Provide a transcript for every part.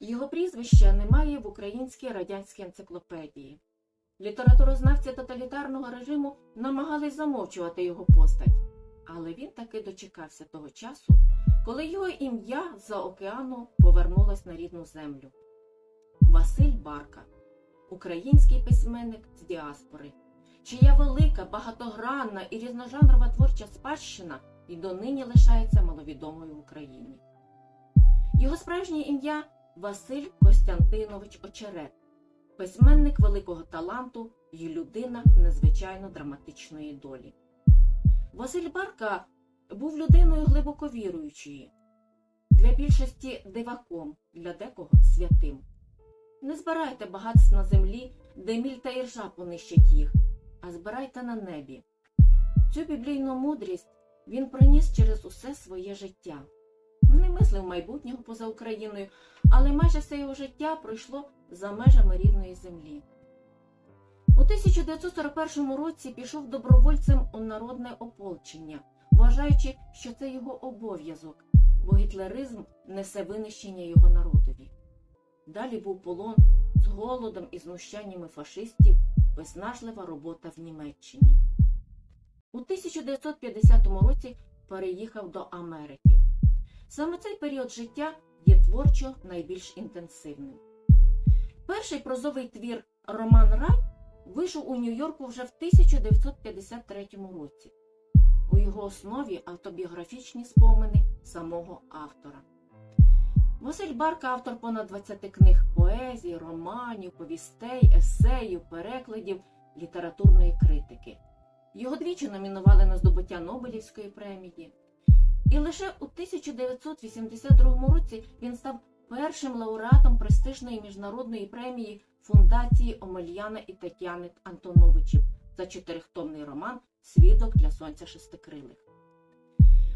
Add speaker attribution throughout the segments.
Speaker 1: Його прізвища немає в українській радянській енциклопедії. Літературознавці тоталітарного режиму намагались замовчувати його постать, але він таки дочекався того часу, коли його ім'я з-за океану повернулось на рідну землю. Василь Барка, український письменник з діаспори, чия велика, багатогранна і різножанрова творча спадщина і донині лишається маловідомою в Україні. Його справжнє ім'я Василь Костянтинович Очерет, письменник великого таланту і людина незвичайно драматичної долі. Василь Барка був людиною глибоко віруючою, для більшості диваком, для декого святим. Не збирайте багатств на землі, де міль та іржа понищать їх, а збирайте на небі. Цю біблійну мудрість він приніс через усе своє життя. Не мислив майбутнього поза Україною, але майже все його життя пройшло за межами рідної землі. У 1941 році пішов добровольцем у народне ополчення, вважаючи, що це його обов'язок, бо гітлеризм несе винищення його народові. Далі був полон з голодом і знущаннями фашистів, виснажлива робота в Німеччині. У 1950 році переїхав до Америки. Саме цей період життя є творчо найбільш інтенсивним. Перший прозовий твір Роман Рай вийшов у Нью-Йорку вже в 1953 році. У його основі автобіографічні спомини самого автора. Василь Барка автор понад 20 книг поезії, романів, повістей, есеїв, перекладів, літературної критики. Його двічі номінували на здобуття Нобелівської премії. І лише у 1982 році він став першим лауреатом престижної міжнародної премії фундації Омельяна і Тетяни Антоновичів за чотирихтомний роман Свідок для сонця шестикрилих.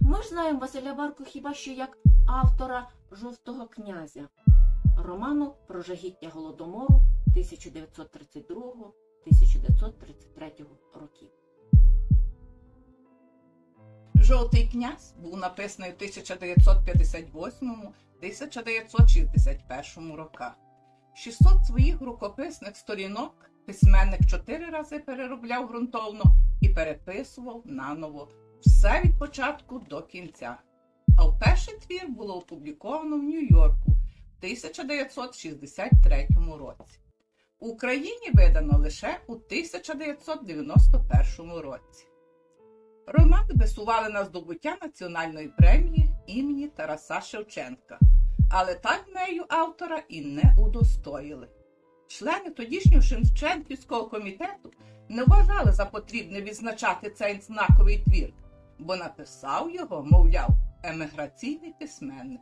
Speaker 1: Ми ж знаємо Василя Барку хіба що як автора Жовтого князя, роману про жагіття голодомору 1932-1933 років.
Speaker 2: Жовтий князь був написаний у 1958-1961 роках. 600 своїх рукописних сторінок письменник чотири рази переробляв ґрунтовно і переписував наново все від початку до кінця. А вперше твір було опубліковано в Нью-Йорку в 1963 році. В Україні видано лише у 1991 році. Роман висували на здобуття національної премії імені Тараса Шевченка, але так нею автора і не удостоїли. Члени тодішнього Шевченківського комітету не вважали за потрібне відзначати цей знаковий твір, бо написав його, мовляв, еміграційний письменник,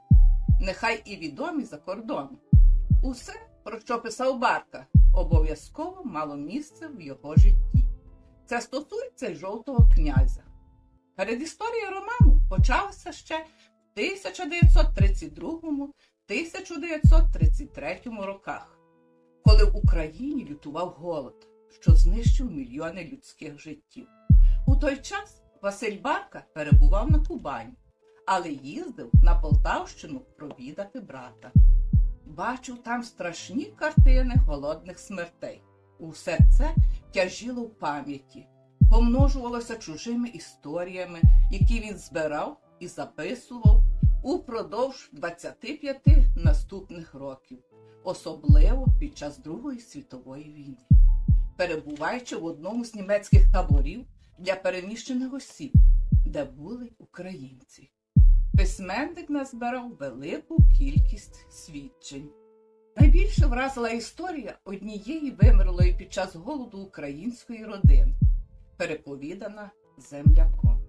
Speaker 2: нехай і відомий за кордоном. Усе, про що писав Барка, обов'язково мало місце в його житті. Це стосується й жовтого князя. Передісторія роману почалася ще в 1932-1933 роках, коли в Україні лютував голод, що знищив мільйони людських життів. У той час Василь Барка перебував на Кубані, але їздив на Полтавщину провідати брата. Бачив там страшні картини голодних смертей. Усе це тяжіло в пам'яті, помножувалося чужими історіями, які він збирав і записував упродовж 25 наступних років, особливо під час Другої світової війни, перебуваючи в одному з німецьких таборів для переміщених осіб, де були українці. Письменник назбирав велику кількість свідчень. Найбільше вразила історія однієї вимерлої під час голоду української родини, переповідана земляком.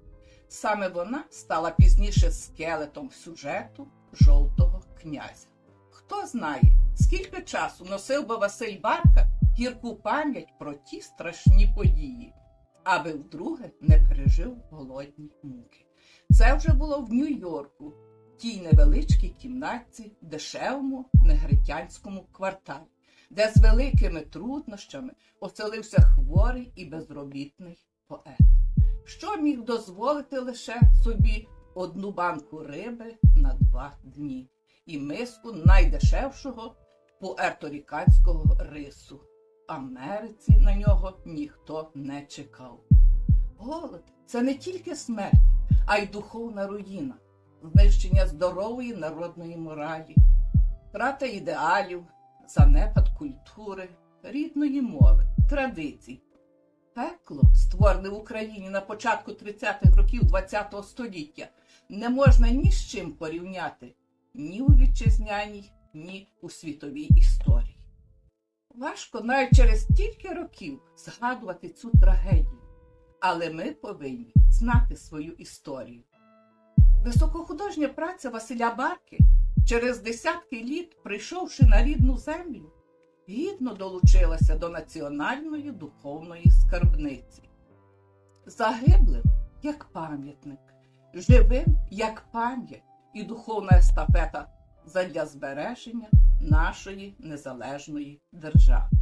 Speaker 2: Саме вона стала пізніше скелетом сюжету жовтого князя. Хто знає, скільки часу носив би Василь Барка гірку пам'ять про ті страшні події, аби вдруге не пережив голодні муки. Це вже було в Нью-Йорку, тій невеличкій кімнатці дешевому негритянському кварталі, де з великими труднощами оселився хворий і безробітний поет, що міг дозволити лише собі одну банку риби на два дні і миску найдешевшого пуерторіканського рису. Америці на нього ніхто не чекав. Голод це не тільки смерть, а й духовна руїна, знищення здорової народної моралі, втрата ідеалів, занепад культури, рідної мови, традицій. Пекло, створене в Україні на початку 30-х років ХХ століття, не можна ні з чим порівняти ні у вітчизняній, ні у світовій історії. Важко навіть через стільки років згадувати цю трагедію, але ми повинні знати свою історію. Високохудожня праця Василя Барки, через десятки літ, прийшовши на рідну землю, гідно долучилася до національної духовної скарбниці. Загиблим як пам'ятник, живим як пам'ять і духовна естафета задля збереження нашої незалежної держави.